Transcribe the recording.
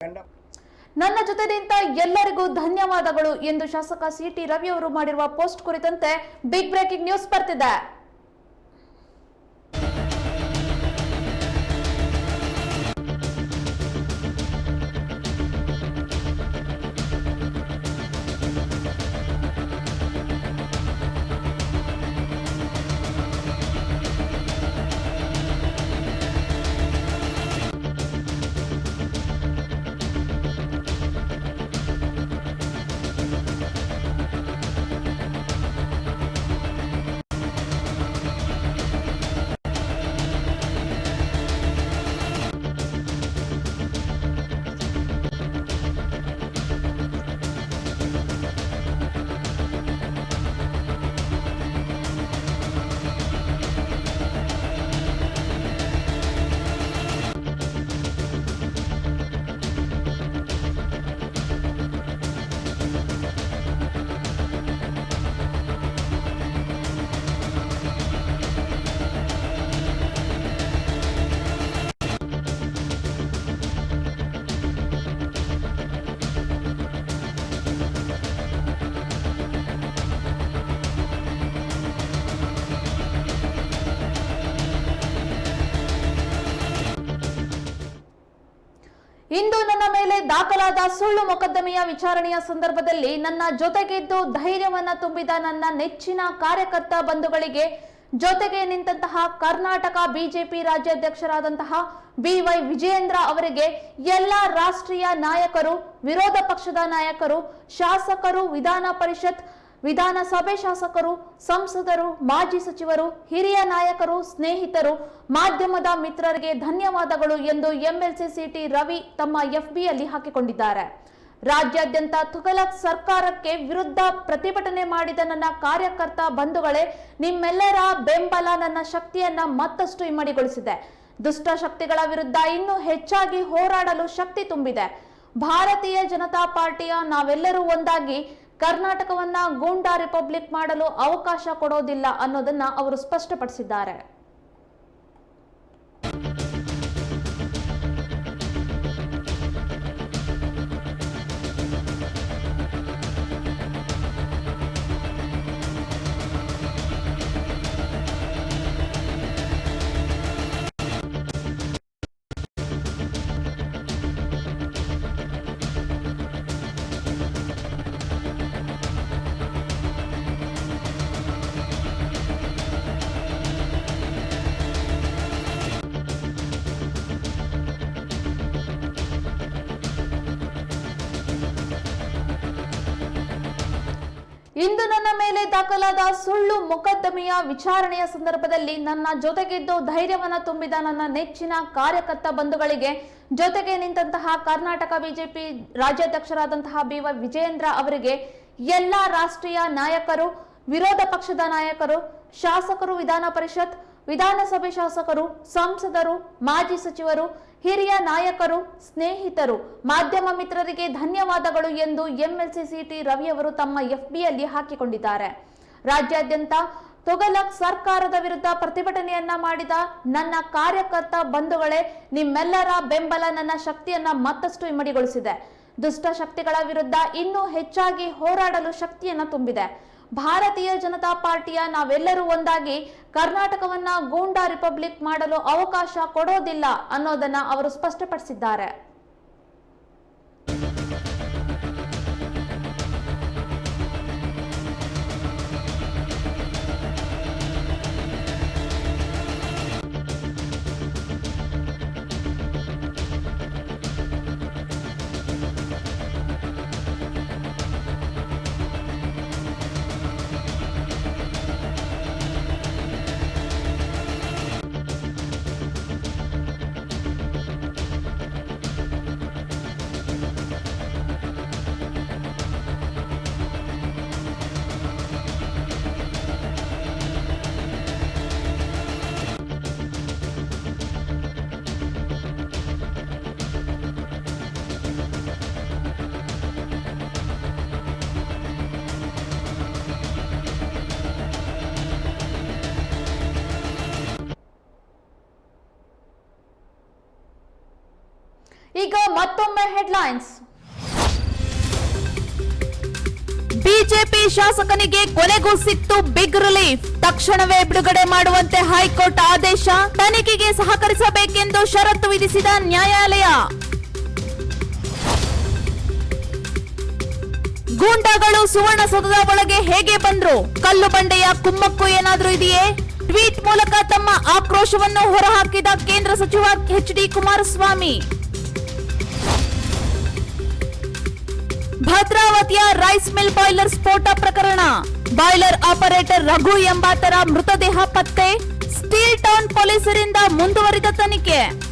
ನನ್ನ ಜೊತೆ ನಿಂತ ಎಲ್ಲರಿಗೂ ಧನ್ಯವಾದಗಳು ಎಂದು ಶಾಸಕ ಸಿಟಿ ರವಿ ಅವರು ಮಾಡಿರುವ ಪೋಸ್ಟ್ ಕುರಿತಂತೆ ಬಿಗ್ ಬ್ರೇಕಿಂಗ್ ನ್ಯೂಸ್ ಬರ್ತಿದೆ. ಇಂದು ನನ್ನ ಮೇಲೆ ದಾಖಲಾದ ಸುಳ್ಳು ಮೊಕದ್ದಮೆಯ ವಿಚಾರಣೆಯ ಸಂದರ್ಭದಲ್ಲಿ ನನ್ನ ಜೊತೆಗಿದ್ದು ಧೈರ್ಯವನ್ನ ತುಂಬಿದ ನನ್ನ ನೆಚ್ಚಿನ ಕಾರ್ಯಕರ್ತ ಬಂಧುಗಳಿಗೆ ಜೊತೆಗೆ ನಿಂತಹ ಕರ್ನಾಟಕ ಬಿಜೆಪಿ ರಾಜ್ಯಾಧ್ಯಕ್ಷರಾದಂತಹ ಬಿವೈ ವಿಜಯೇಂದ್ರ ಅವರಿಗೆ ಎಲ್ಲ ರಾಷ್ಟ್ರೀಯ ನಾಯಕರು, ವಿರೋಧ ಪಕ್ಷದ ನಾಯಕರು, ಶಾಸಕರು, ವಿಧಾನ ಪರಿಷತ್ ವಿಧಾನಸಭೆ ಶಾಸಕರು, ಸಂಸದರು, ಮಾಜಿ ಸಚಿವರು, ಹಿರಿಯ ನಾಯಕರು, ಸ್ನೇಹಿತರು, ಮಾಧ್ಯಮದ ಮಿತ್ರರಿಗೆ ಧನ್ಯವಾದಗಳು ಎಂದು ಎಂಎಲ್ಸಿ ಸಿಟಿ ರವಿ ತಮ್ಮ ಎಫ್ಬಿಯಲ್ಲಿ ಹಾಕಿಕೊಂಡಿದ್ದಾರೆ. ರಾಜ್ಯಾದ್ಯಂತ ತುಘಲಕ್ ಸರ್ಕಾರಕ್ಕೆ ವಿರುದ್ಧ ಪ್ರತಿಭಟನೆ ಮಾಡಿದ ನನ್ನ ಕಾರ್ಯಕರ್ತ ಬಂಧುಗಳೇ, ನಿಮ್ಮೆಲ್ಲರ ಬೆಂಬಲ ನನ್ನ ಶಕ್ತಿಯನ್ನ ಮತ್ತಷ್ಟು ಇಮ್ಮಡಿಗೊಳಿಸಿದೆ. ದುಷ್ಟ ಶಕ್ತಿಗಳ ವಿರುದ್ಧ ಇನ್ನೂ ಹೆಚ್ಚಾಗಿ ಹೋರಾಡಲು ಶಕ್ತಿ ತುಂಬಿದೆ. ಭಾರತೀಯ ಜನತಾ ಪಾರ್ಟಿಯ ನಾವೆಲ್ಲರೂ ಒಂದಾಗಿ ಕರ್ನಾಟಕವನ್ನ ಗೂಂಡಾ ರಿಪಬ್ಲಿಕ್ ಮಾಡಲು ಅವಕಾಶ ಕೊಡೋದಿಲ್ಲ ಅನ್ನೋದನ್ನ ಅವರು ಸ್ಪಷ್ಟಪಡಿಸಿದ್ದಾರೆ. ಇಂದು ನನ್ನ ಮೇಲೆ ದಾಖಲಾದ ಸುಳ್ಳು ಮೊಕದ್ದಮೆಯ ವಿಚಾರಣೆಯ ಸಂದರ್ಭದಲ್ಲಿ ನನ್ನ ಜೊತೆಗಿದ್ದು ಧೈರ್ಯವನ್ನ ತುಂಬಿದ ನನ್ನ ನೆಚ್ಚಿನ ಕಾರ್ಯಕರ್ತ ಬಂಧುಗಳಿಗೆ ಜೊತೆಗೆ ನಿಂತಹ ಕರ್ನಾಟಕ ಬಿಜೆಪಿ ರಾಜ್ಯಾಧ್ಯಕ್ಷರಾದಂತಹ ಬಿ ವೈ ವಿಜಯೇಂದ್ರ ಅವರಿಗೆ ಎಲ್ಲ ರಾಷ್ಟ್ರೀಯ ನಾಯಕರು, ವಿರೋಧ ಪಕ್ಷದ ನಾಯಕರು, ಶಾಸಕರು ವಿಧಾನ ಪರಿಷತ್ ವಿಧಾನಸಭೆ ಶಾಸಕರು, ಸಂಸದರು, ಮಾಜಿ ಸಚಿವರು, ಹಿರಿಯ ನಾಯಕರು, ಸ್ನೇಹಿತರು, ಮಾಧ್ಯಮ ಮಿತ್ರರಿಗೆ ಧನ್ಯವಾದಗಳು ಎಂದು ಎಂಎಲ್ಸಿ ಸಿಟಿ ರವಿಯವರು ತಮ್ಮ ಎಫ್ಬಿಯಲ್ಲಿ ಹಾಕಿಕೊಂಡಿದ್ದಾರೆ. ರಾಜ್ಯಾದ್ಯಂತ ತೊಗಲಕ್ ಸರ್ಕಾರದ ವಿರುದ್ಧ ಪ್ರತಿಭಟನೆಯನ್ನ ಮಾಡಿದ ನನ್ನ ಕಾರ್ಯಕರ್ತ ಬಂಧುಗಳೇ, ನಿಮ್ಮೆಲ್ಲರ ಬೆಂಬಲ ನನ್ನ ಶಕ್ತಿಯನ್ನ ಮತ್ತಷ್ಟು ಇಮ್ಮಡಿಗೊಳಿಸಿದೆ. ದುಷ್ಟ ಶಕ್ತಿಗಳ ವಿರುದ್ಧ ಇನ್ನೂ ಹೆಚ್ಚಾಗಿ ಹೋರಾಡಲು ಶಕ್ತಿಯನ್ನ ತುಂಬಿದೆ. ಭಾರತೀಯ ಜನತಾ ಪಾರ್ಟಿಯ ನಾವೆಲ್ಲರೂ ಒಂದಾಗಿ ಕರ್ನಾಟಕವನ್ನ ಗೂಂಡಾ ರಿಪಬ್ಲಿಕ್ ಮಾಡಲು ಅವಕಾಶ ಕೊಡೋದಿಲ್ಲ ಅನ್ನೋದನ್ನ ಅವರು ಸ್ಪಷ್ಟಪಡಿಸಿದ್ದಾರೆ. ಈಗ ಮತ್ತೊಮ್ಮೆ ಹೆಡ್ಲೈನ್ಸ್ ಬಿಜೆಪಿ ಶಾಸಕನಿಗೆ ಕೊನೆಗೂ ಸಿಕ್ತು ಬಿಗ್ ರಿಲೀಫ್ ತಕ್ಷಣವೇ ಬಿಡುಗಡೆ ಮಾಡುವಂತೆ ಹೈಕೋರ್ಟ್ ಆದೇಶ. ತನಿಖೆಗೆ ಸಹಕರಿಸಬೇಕೆಂದು ಷರತ್ತು ವಿಧಿಸಿದ ನ್ಯಾಯಾಲಯ. ಗೂಂಡಾಗಳು ಸುವರ್ಣಸೌಧದ ಒಳಗೆ ಹೇಗೆ ಬಂದ್ರು? ಕಲ್ಲು ಬಂಡೆಯ ಕುಮ್ಮಕ್ಕು ಏನಾದ್ರೂ ಇದೆಯೇ? ಟ್ವೀಟ್ ಮೂಲಕ ತಮ್ಮ ಆಕ್ರೋಶವನ್ನು ಹೊರಹಾಕಿದ ಕೇಂದ್ರ ಸಚಿವ ಎಚ್ ಡಿ ಕುಮಾರಸ್ವಾಮಿ. ಭದ್ರಾವತಿಯ ರೈಸ್ ಮಿಲ್ ಬಾಯ್ಲರ್ ಸ್ಫೋಟ ಪ್ರಕರಣ. ಬಾಯ್ಲರ್ ಆಪರೇಟರ್ ರಘು ಎಂಬಾತರ ಮೃತದೇಹ ಪತ್ತೆ. ಸ್ಟೀಲ್ ಟೌನ್ ಪೊಲೀಸರಿಂದ ಮುಂದುವರಿದ ತನಿಖೆ.